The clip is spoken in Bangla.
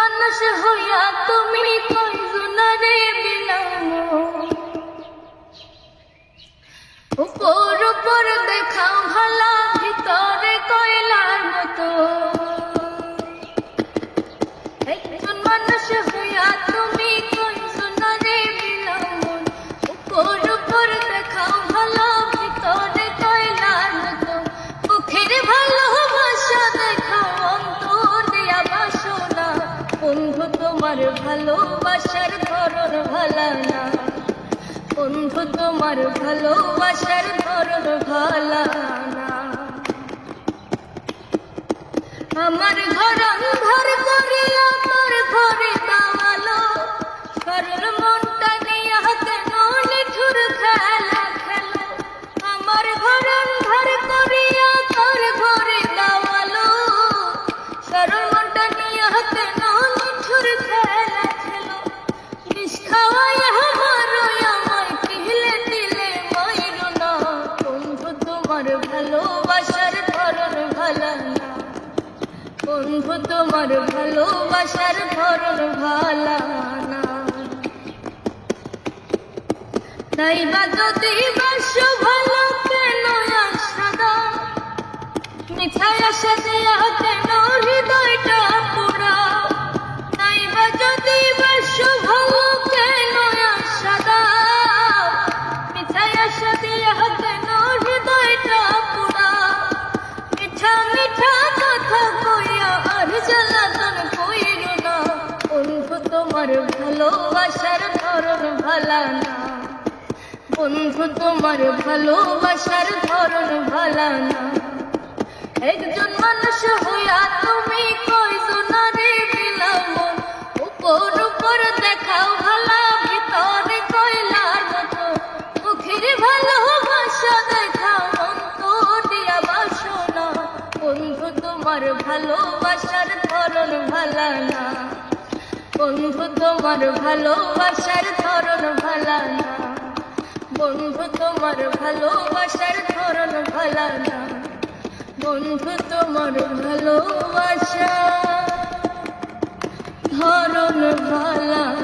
মানুষ হইয়া তুমি ভালোবাসার ধরন ভালা না। বন্ধু, তোমার ভালোবাসার ধরন ভালা না। আমার ঘর অন্ধর করিয়া তোর ঘরে দাওয়ালো সরল মনটা নিয়ে কেন নিঠুর খেলা খেলো। আমার ঘর অন্ধর করিয়া তোর ঘরে দাওয়ালো সরল মনটা নিয়ে কেন তোমার ভালোবাসার ধরন ভালা বন্ধু, তোমার ভালোবাসার ধরন ভালা না তাই বা যদি বাস ভালো, কেন আশা মিঠাই আশা ধরন ভালা না। বন্ধু, তোমার ভালোবাসার ধরন ভালা না। একজন মানুষ হইয়া তুমি দিলাম উপর উপর দেখাও ভালা, ভিতরে কয়লার মতো। মুখের ভালোবাসা দেখাও অন্তর দিয়া বাসনা। বন্ধু, তোমার ভালোবাসার ধরন ভালা না। বন্ধু, তোমার ভালোবাসার ধরন ভালা না। বন্ধু, তোমার ভালোবাসার ধরন ভালা না। বন্ধু, তোমার ভালোবাসা ধরন ভালা